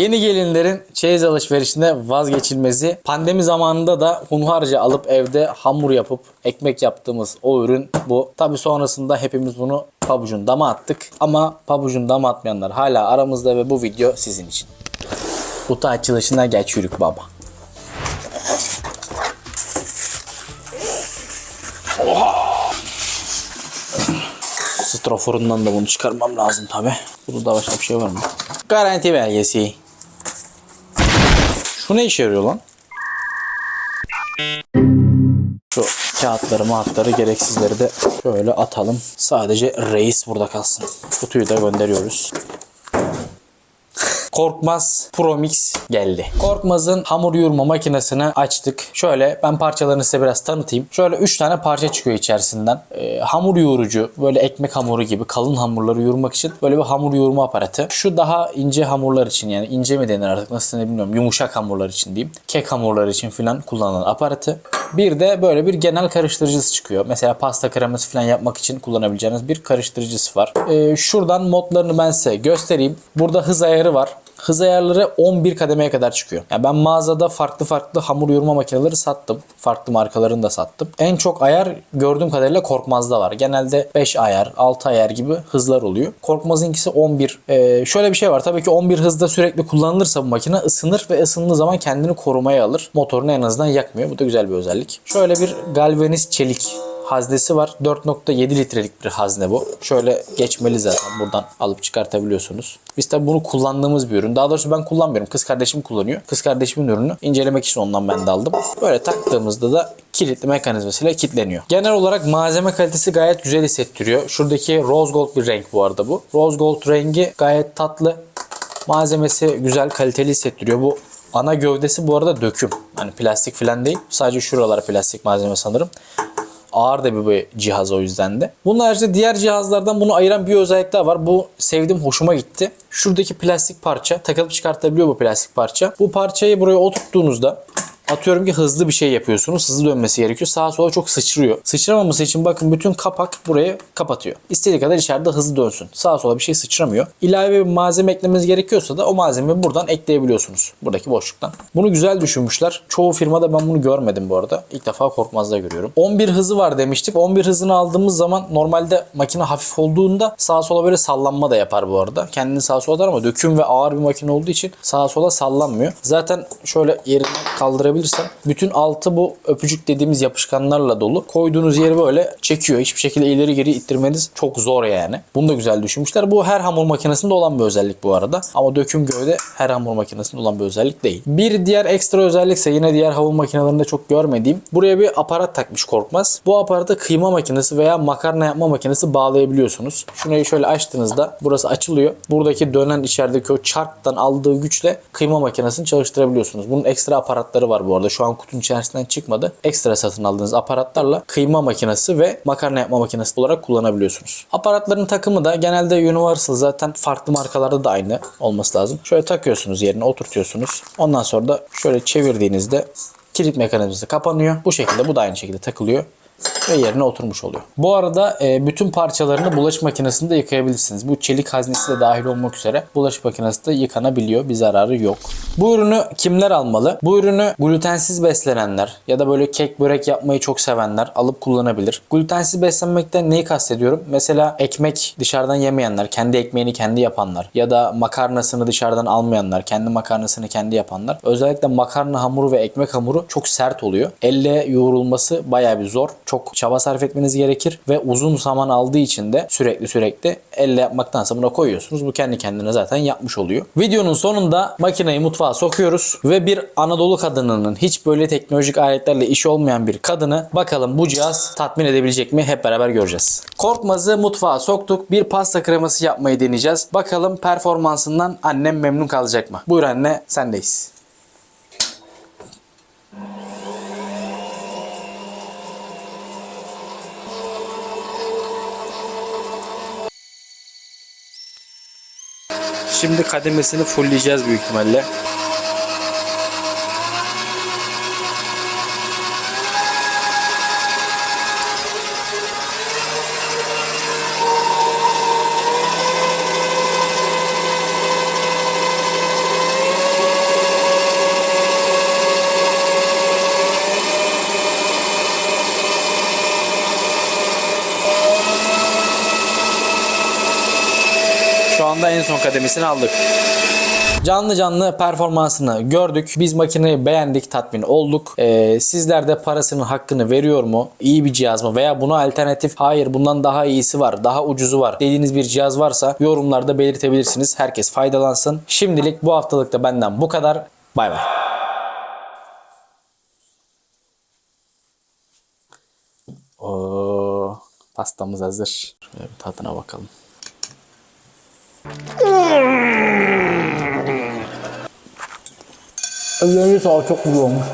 Yeni gelinlerin çeyiz alışverişinde vazgeçilmezi. Pandemi zamanında da hunharca alıp evde hamur yapıp ekmek yaptığımız o ürün bu. Tabi sonrasında hepimiz bunu pabucun dama attık. Ama pabucun dama atmayanlar hala aramızda ve bu video sizin için. Kutu açılışına geçiyoruz baba. Stroforundan da bunu çıkarmam lazım tabi. Burada başka bir şey var mı? Garanti belgesi. Şu ne işe yarıyor lan? Şu kağıtları maatları gereksizleri de şöyle atalım. Sadece reis burada kalsın. Kutuyu da gönderiyoruz. Korkmaz Pro Mix geldi. Korkmaz'ın hamur yoğurma makinesini açtık. Şöyle ben parçalarını size biraz tanıtayım. Şöyle 3 tane parça çıkıyor içerisinden. Ee, hamur yoğurucu böyle ekmek hamuru gibi kalın hamurları yoğurmak için böyle bir hamur yoğurma aparatı. Şu daha ince hamurlar için yani ince mi denir artık nasıl ne bilmiyorum. Yumuşak hamurlar için diyeyim. Kek hamurları için falan kullanılan aparatı. Bir de böyle bir genel karıştırıcısı çıkıyor. Mesela pasta kreması falan yapmak için kullanabileceğiniz bir karıştırıcısı var. Ee, şuradan modlarını ben size göstereyim. Burada hız ayarı var. Hız ayarları 11 kademeye kadar çıkıyor. Yani ben mağazada farklı farklı hamur yoğurma makineleri sattım. Farklı markalarını da sattım. En çok ayar gördüğüm kadarıyla Korkmaz'da var. Genelde 5 ayar, 6 ayar gibi hızlar oluyor. Korkmaz'ınkisi 11. Ee, şöyle bir şey var. Tabii ki 11 hızda sürekli kullanılırsa bu makine ısınır ve ısındığı zaman kendini korumaya alır. Motorunu en azından yakmıyor. Bu da güzel bir özellik. Şöyle bir galvaniz çelik haznesi var. 4.7 litrelik bir hazne bu. Şöyle geçmeli zaten. Buradan alıp çıkartabiliyorsunuz. Biz tabi bunu kullandığımız bir ürün. Daha doğrusu ben kullanmıyorum. Kız kardeşim kullanıyor. Kız kardeşimin ürünü incelemek için ondan ben de aldım. Böyle taktığımızda da kilitli mekanizmasıyla kilitleniyor. Genel olarak malzeme kalitesi gayet güzel hissettiriyor. Şuradaki rose gold bir renk bu arada bu. Rose gold rengi gayet tatlı. Malzemesi güzel, kaliteli hissettiriyor. Bu ana gövdesi bu arada döküm. Hani plastik falan değil. Sadece şuralar plastik malzeme sanırım ağır da bir, bir cihaz o yüzden de. Bunun haricinde diğer cihazlardan bunu ayıran bir özellik daha var. Bu sevdim, hoşuma gitti. Şuradaki plastik parça takılıp çıkartabiliyor bu plastik parça. Bu parçayı buraya oturttuğunuzda Atıyorum ki hızlı bir şey yapıyorsunuz. Hızlı dönmesi gerekiyor. Sağa sola çok sıçrıyor. Sıçramaması için bakın bütün kapak burayı kapatıyor. İstediği kadar içeride hızlı dönsün. Sağa sola bir şey sıçramıyor. İlave bir malzeme eklemeniz gerekiyorsa da o malzemeyi buradan ekleyebiliyorsunuz. Buradaki boşluktan. Bunu güzel düşünmüşler. Çoğu firmada ben bunu görmedim bu arada. İlk defa Korkmaz'da görüyorum. 11 hızı var demiştik. 11 hızını aldığımız zaman normalde makine hafif olduğunda sağa sola böyle sallanma da yapar bu arada. Kendini sağa sola atar ama döküm ve ağır bir makine olduğu için sağa sola sallanmıyor. Zaten şöyle yerinden kaldırabilirsem bütün altı bu öpücük dediğimiz yapışkanlarla dolu. Koyduğunuz yeri böyle çekiyor. Hiçbir şekilde ileri geri ittirmeniz çok zor yani. Bunu da güzel düşünmüşler. Bu her hamur makinesinde olan bir özellik bu arada. Ama döküm gövde her hamur makinesinde olan bir özellik değil. Bir diğer ekstra özellikse yine diğer hamur makinelerinde çok görmediğim. Buraya bir aparat takmış Korkmaz. Bu aparata kıyma makinesi veya makarna yapma makinesi bağlayabiliyorsunuz. Şurayı şöyle açtığınızda burası açılıyor. Buradaki dönen içerideki o çarktan aldığı güçle kıyma makinesini çalıştırabiliyorsunuz. Bunun ekstra aparatları var bu arada. Şu an kutunun içerisinden çıkmadı. Ekstra satın aldığınız aparatlarla kıyma makinesi ve makarna yapma makinesi olarak kullanabiliyorsunuz. Aparatların takımı da genelde Universal zaten farklı markalarda da aynı olması lazım. Şöyle takıyorsunuz yerine oturtuyorsunuz. Ondan sonra da şöyle çevirdiğinizde kilit mekanizması kapanıyor. Bu şekilde bu da aynı şekilde takılıyor ve yerine oturmuş oluyor. Bu arada e, bütün parçalarını bulaşık makinesinde yıkayabilirsiniz. Bu çelik haznesi de dahil olmak üzere bulaşık makinesi de yıkanabiliyor. Bir zararı yok. Bu ürünü kimler almalı? Bu ürünü glutensiz beslenenler ya da böyle kek börek yapmayı çok sevenler alıp kullanabilir. Glutensiz beslenmekten neyi kastediyorum? Mesela ekmek dışarıdan yemeyenler, kendi ekmeğini kendi yapanlar ya da makarnasını dışarıdan almayanlar, kendi makarnasını kendi yapanlar. Özellikle makarna hamuru ve ekmek hamuru çok sert oluyor. Elle yoğrulması bayağı bir zor. Çok çaba sarf etmeniz gerekir ve uzun zaman aldığı için de sürekli sürekli elle yapmaktansa buna koyuyorsunuz. Bu kendi kendine zaten yapmış oluyor. Videonun sonunda makineyi mutfağa sokuyoruz ve bir Anadolu kadınının hiç böyle teknolojik aletlerle işi olmayan bir kadını bakalım bu cihaz tatmin edebilecek mi hep beraber göreceğiz. Korkmaz'ı mutfağa soktuk. Bir pasta kreması yapmayı deneyeceğiz. Bakalım performansından annem memnun kalacak mı? Buyur anne sendeyiz. Şimdi kademesini fullleyeceğiz büyük ihtimalle. Anda en son kademesini aldık. Canlı canlı performansını gördük. Biz makineyi beğendik, tatmin olduk. Ee, sizler de parasının hakkını veriyor mu? İyi bir cihaz mı? Veya buna alternatif hayır bundan daha iyisi var, daha ucuzu var dediğiniz bir cihaz varsa yorumlarda belirtebilirsiniz. Herkes faydalansın. Şimdilik bu haftalık da benden bu kadar. Bay bay. Oo, pastamız hazır. Şöyle bir tadına bakalım. Ellerine sağlık çok güzel olmuş.